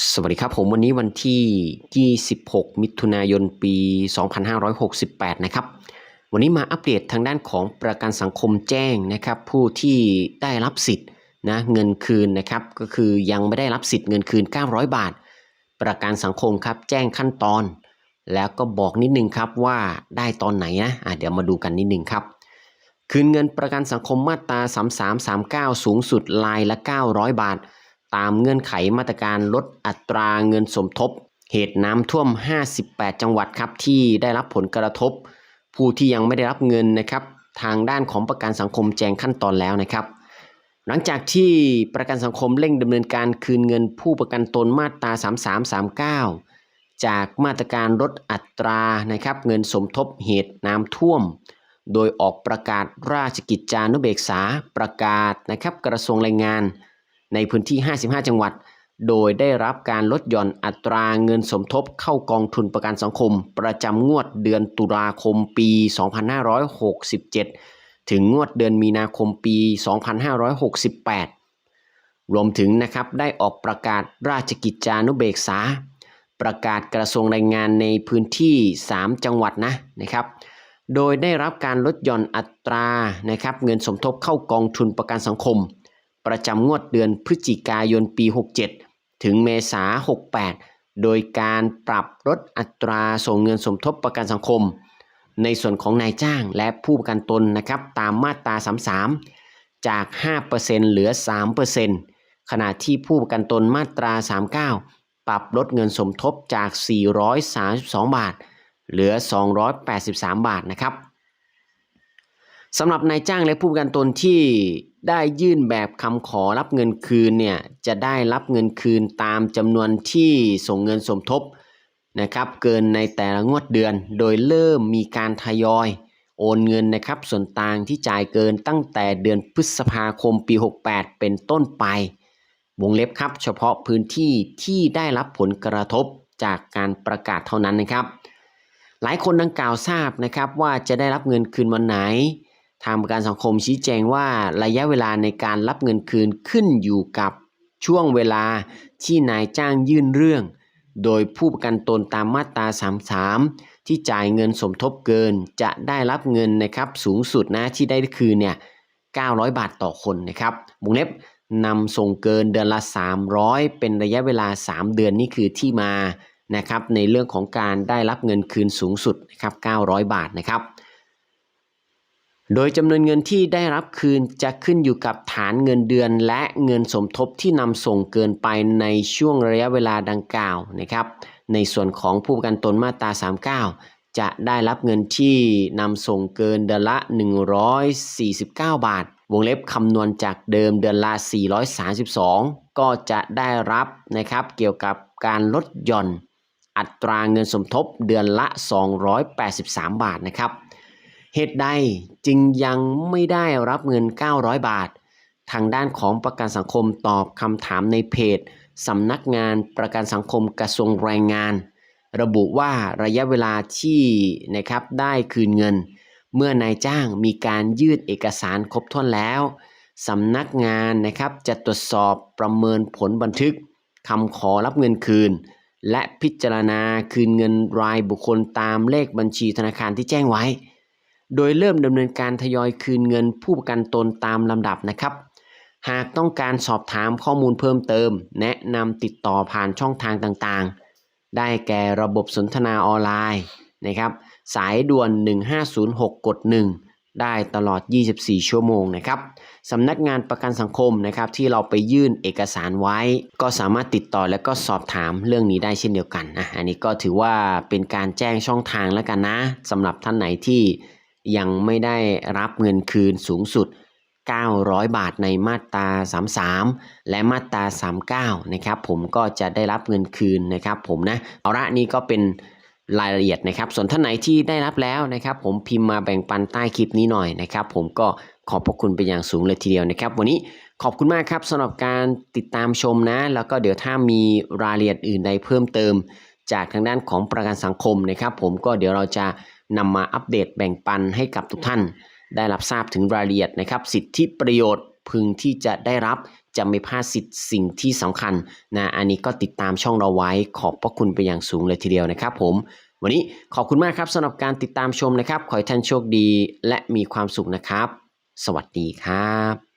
สวัสดีครับผมวันนี้วันที่ 26 มิถุนายนปี 2568 นะครับ วันนี้มาอัปเดตทางด้านของประกันสังคมแจ้งนะครับ ผู้ที่ได้รับสิทธิ์นะเงินคืนนะครับก็คือยังไม่ได้รับสิทธิ์เงินคืน 900 บาท ประกันสังคมครับแจ้งขั้นตอน แล้วก็บอกนิดนึงครับว่าได้ตอนไหนนะะเดี๋ยวมาดูกันนิดนึงครับคืนเงินประกันสังคมมาตรา 3339 สูงสุดรายละ 900 บาท ตามเงื่อนไขมาตรการลดอัตราเงินสมทบ เหตุน้ำท่วม 58 จังหวัดครับที่ได้รับผลกระทบ ผู้ที่ยังไม่ได้รับเงินนะครับ ทางด้านของประกันสังคมแจ้งขั้นตอนแล้วนะครับ หลังจากที่ประกันสังคมเร่งดำเนินการคืนเงินผู้ประกันตนมาตรา 3339 จากมาตรการลดอัตรานะครับ เงินสมทบเหตุน้ำท่วมโดยออกประกาศราชกิจจานุเบกษาประกาศนะครับกระทรวงแรงงาน ในพื้นที่ 55 จังหวัด โดยได้รับการลดหย่อนอัตราเงินสมทบเข้ากองทุนประกันสังคม ประจำงวดเดือนตุลาคมปี 2567 ถึงงวดเดือนมีนาคมปี 2568 รวมถึงนะครับได้ออกประกาศราชกิจจานุเบกษา ประกาศกระทรวงแรงงานในพื้นที่ 3 จังหวัดนะนะครับโดยได้รับการลดหย่อนอัตรานะครับเงินสมทบเข้ากองทุนประกันสังคม ประจำงวดเดือนพฤศจิกายนปี 67 ถึงเมษา68 โดยการปรับลดอัตราส่งเงินสมทบประกันสังคม ในส่วนของนายจ้างและผู้ประกันตนนะครับตามมาตรา 33 จาก 5%เหลือ 3%ขณะที่ผู้ประกันตนมาตรา 39 ปรับลดเงินสมทบจาก 432 บาท เหลือ 283 บาทนะครับ สำหรับนายจ้างและผู้ประกันตนที่ได้ยื่นแบบคำขอรับเงินคืนเนี่ยจะได้รับเงินคืนตามจำนวนที่ส่งเงินสมทบนะครับเกินในแต่ละงวดเดือน โดยเริ่มมีการทยอย โอนเงินนะครับส่วนต่างที่จ่ายเกินตั้งแต่เดือนพฤษภาคมปี 68 เป็นต้นไป วงเล็บครับเฉพาะพื้นที่ที่ได้รับผลกระทบจากการประกาศเท่านั้นนะครับ หลายคนดังกล่าวทราบนะครับว่าจะได้รับเงินคืนวันไหน ทางประกันสังคมชี้แจงว่าระยะเวลาในการรับเงินคืนขึ้นอยู่กับช่วงเวลาที่นายจ้างยื่นเรื่อง โดยผู้ประกันตนตามมาตรา 33 ที่จ่ายเงินสมทบเกินจะได้รับเงินนะครับสูงสุดนะที่ได้คืนเนี่ย 900 บาทต่อคนนะครับวงเล็บนำส่งเกินเดือนละ 300 เป็นระยะเวลา 3 เดือนนี่คือที่มานะครับในเรื่องของการได้รับเงินคืนสูงสุดนะครับ900 บาทนะครับ โดยจำนวนเงินที่ได้รับคืนจะขึ้นอยู่กับฐานเงินเดือน และเงินสมทบที่นำส่งเกินไปในช่วงระยะเวลาดังกล่าวนะครับ ในส่วนของผู้ประกันตนมาตรา 39 จะได้รับเงินที่นำส่งเกินเดือนละ 149 บาท วงเล็บคำนวณจากเดิมเดือนละ 432 ก็จะได้รับนะครับเกี่ยวกับการลดหย่อน อัตราเงินสมทบเดือนละ 283 บาทนะครับ เหตุใดจึงยังไม่ได้รับเงิน 900 บาท ทางด้านของประกันสังคมตอบคำถามในเพจสำนักงานประกันสังคมกระทรวงแรงงาน ระบุว่าระยะเวลาที่นะครับได้คืนเงิน เมื่อนายจ้างมีการยื่นเอกสารครบถ้วนแล้วสำนักงานนะครับจะตรวจสอบประเมินผลบันทึกคำขอรับเงินคืน และพิจารณาคืนเงินรายบุคคลตามเลขบัญชีธนาคารที่แจ้งไว้ โดยเริ่มดำเนินการทยอยคืนเงินผู้ประกันตนตามลำดับนะครับ หากต้องการสอบถามข้อมูลเพิ่มเติม แนะนำติดต่อผ่านช่องทางต่างๆ ได้แก่ระบบสนทนาออนไลน์นะครับสายด่วน 1506 กด 1 ได้ตลอด 24 ชั่วโมงนะครับสำนักงานประกันสังคมนะครับที่เราไปยื่นเอกสารไว้ ก็สามารถติดต่อและก็สอบถามเรื่องนี้ได้เช่นเดียวกันนะอันนี้ก็ถือว่าเป็นการแจ้งช่องทางแล้วกันนะสำหรับท่านไหนที่ ยังไม่ได้รับเงินคืนสูงสุด 900 บาทในมาตรา 33 และมาตรา 39 นะครับ ผมก็จะได้รับเงินคืนนะครับ ผมนะเอาละนี่ก็เป็นรายละเอียดนะครับ ส่วนท่านไหนที่ได้รับแล้วนะครับ ผมพิมพ์มาแบ่งปันใต้คลิปนี้หน่อยนะครับ ผมก็ขอบพระคุณเป็นอย่างสูงเลยทีเดียวนะครับ วันนี้ขอบคุณมากครับสำหรับการติดตามชมนะ แล้วก็เดี๋ยวถ้ามีรายละเอียดอื่นใดเพิ่มเติม จากทางด้านของประกันสังคมนะครับ ผมก็เดี๋ยวเราจะ นำมาอัปเดตแบ่งปันให้กับทุกท่าน ได้รับทราบถึงรายละเอียดนะครับ สิทธิประโยชน์พึงที่จะได้รับจะไม่พลาดสิทธิ์สิ่งที่สำคัญนะอันนี้ก็ติดตามช่องเราไว้ขอบพระคุณไปอย่างสูงเลยทีเดียวนะครับผม วันนี้ขอบคุณมากครับสำหรับการติดตามชมนะครับ ขอให้ท่านโชคดีและมีความสุขนะครับ สวัสดีครับ